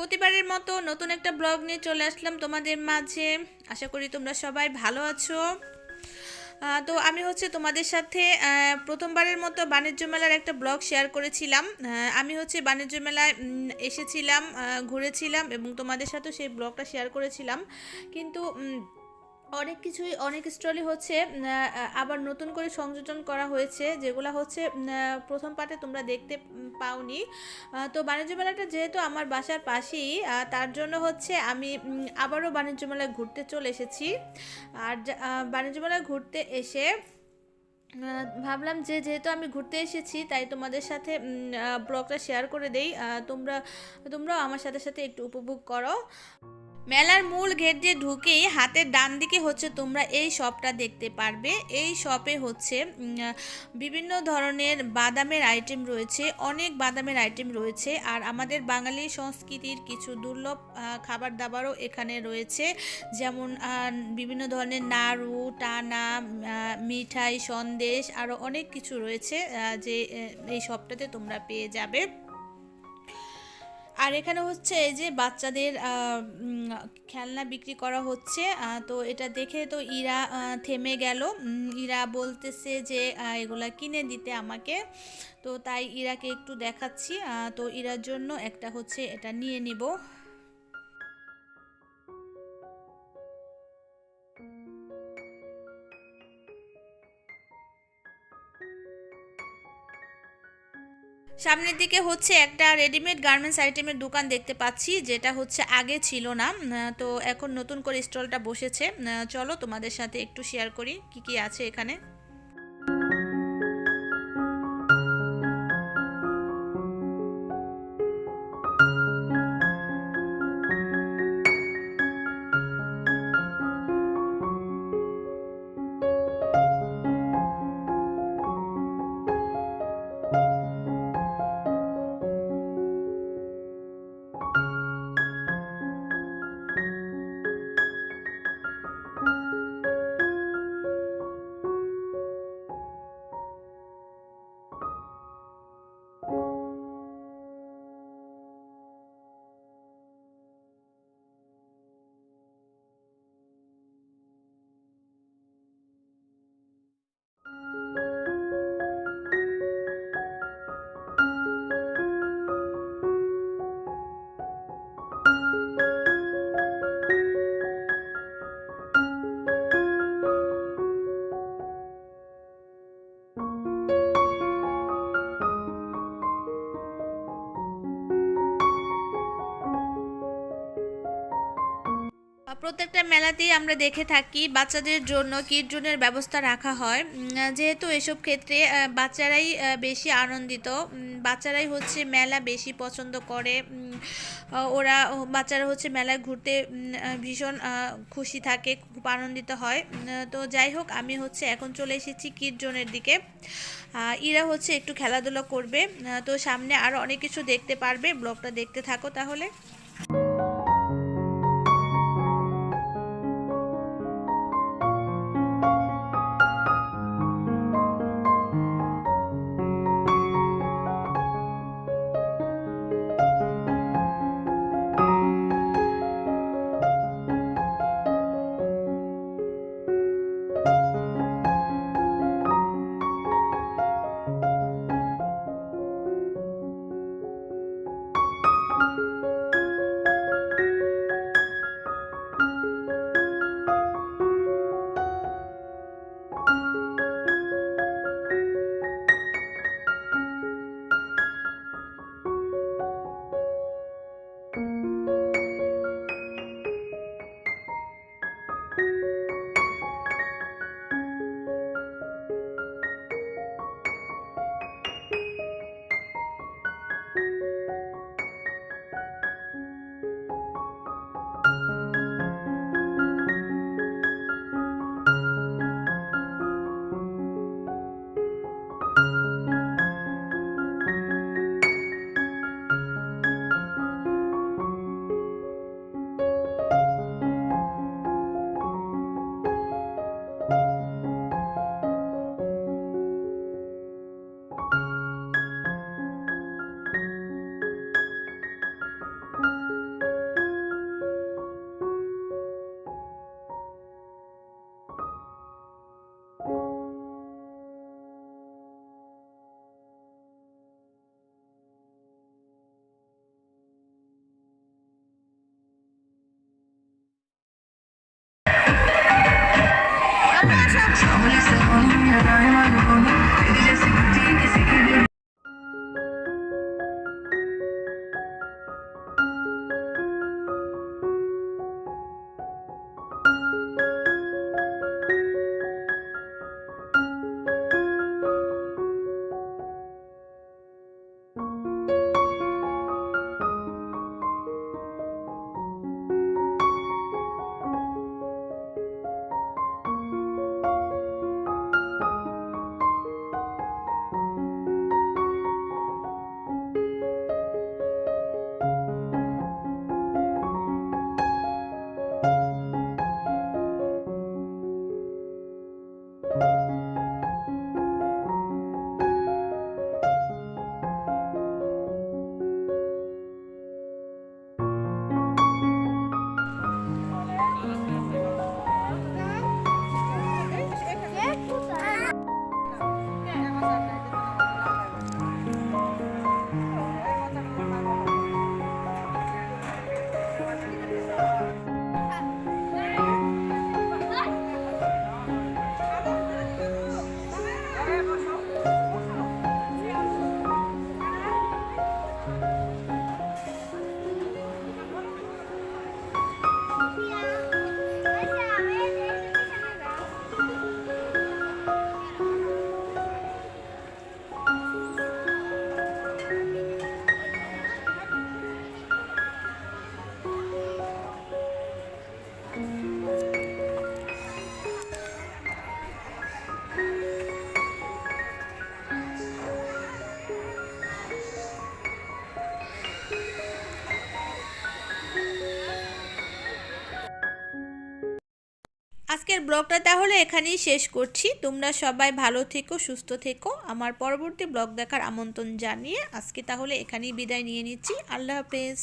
প্রতিবারের মতো নতুন একটা ব্লগ নিয়ে চলে আসলাম তোমাদের মাঝে। আশা করি তোমরা সবাই ভালো আছো। তো আমি হচ্ছে তোমাদের সাথে প্রথমবারের মতো বাণিজ্য মেলার একটা ব্লগ শেয়ার করেছিলাম। আমি হচ্ছে বাণিজ্য মেলায় এসেছিলাম ঘুরেছিলাম এবং তোমাদের সাথেও সেই ব্লগটা শেয়ার করেছিলাম। কিন্তু অনেক কিছুই, অনেক স্টলই হচ্ছে আবার নতুন করে সংযোজন করা হয়েছে, যেগুলো হচ্ছে প্রথম পার্টে তোমরা দেখতে পাওনি। তো বাণিজ্য মেলাটা যেহেতু আমার বাসার পাশেই তার জন্য হচ্ছে আমি আবারও বাণিজ্য মেলায় ঘুরতে চলে এসেছি। আর বাণিজ্য মেলায় ঘুরতে এসে ভাবলাম যে যেহেতু আমি ঘুরতে এসেছি, তাই তোমাদের সাথে ব্লগটা শেয়ার করে দেই। তোমরা, তোমরাও আমার সাথে সাথে একটু উপভোগ করো। মেলার মূল গেট দিয়ে ঢুকেই হাতের ডান দিকে হচ্ছে তোমরা এই শপটা দেখতে পারবে। এই শপে হচ্ছে বিভিন্ন ধরনের বাদামের আইটেম রয়েছে, অনেক বাদামের আইটেম রয়েছে। আর আমাদের বাঙালি সংস্কৃতির কিছু দুর্লভ খাবার দাবারও এখানে রয়েছে। যেমন বিভিন্ন ধরনের নাড়ু, টানা মিঠাই, সন্দেশ আরও অনেক কিছু রয়েছে যে এই শপটাতে তোমরা পেয়ে যাবে। আর এখানে হচ্ছে এই যে বাচ্চাদের খেলনা বিক্রি করা হচ্ছে তো এটা দেখে তো ইরা থেমে গেল। ইরা বলতেছে যে এগুলো কিনে দিতে আমাকে। তো তাই ইরাকে একটু দেখাচ্ছি তো ইরার জন্য একটা হচ্ছে এটা নিয়ে নিব। সামনের দিকে হচ্ছে একটা রেডিমেড গার্মেন্টস আইটেমের দোকান দেখতে পাচ্ছি, যেটা হচ্ছে আগে ছিল না। তো এখন নতুন করে স্টলটা বসেছে। চলো তোমাদের সাথে একটু শেয়ার করি, কি কি আছে এখানে? প্রত্যেকটা মেলাতেই আমরা দেখে থাকি বাচ্চাদের জন্য কিড জোনের ব্যবস্থা রাখা হয়। যেহেতু এসব ক্ষেত্রে বাচ্চারাই বেশি আনন্দিত। বাচ্চারাই হচ্ছে মেলা বেশি পছন্দ করে। ওরা, বাচ্চারা হচ্ছে মেলায় ঘুরতে ভীষণ খুশি থাকে, খুব আনন্দিত হয়। তো যাই হোক, আমি হচ্ছে এখন চলে এসেছি কিড জোনের দিকে ইরা হচ্ছে একটু খেলাধুলা করবে। তো সামনে আরও অনেক কিছু দেখতে পারবে। ব্লগটা দেখতে থাকো তাহলে। yeah, yeah. আজকের ব্লগটা তাহলে এখানেই শেষ করছি। তোমরা সবাই ভালো থেকো, সুস্থ থেকো। আমার পরবর্তী ব্লগ দেখার আমন্ত্রণ জানিয়ে আজকে তাহলে এখানেই বিদায় নিয়ে নিচ্ছি। আল্লাহ হাফেজ।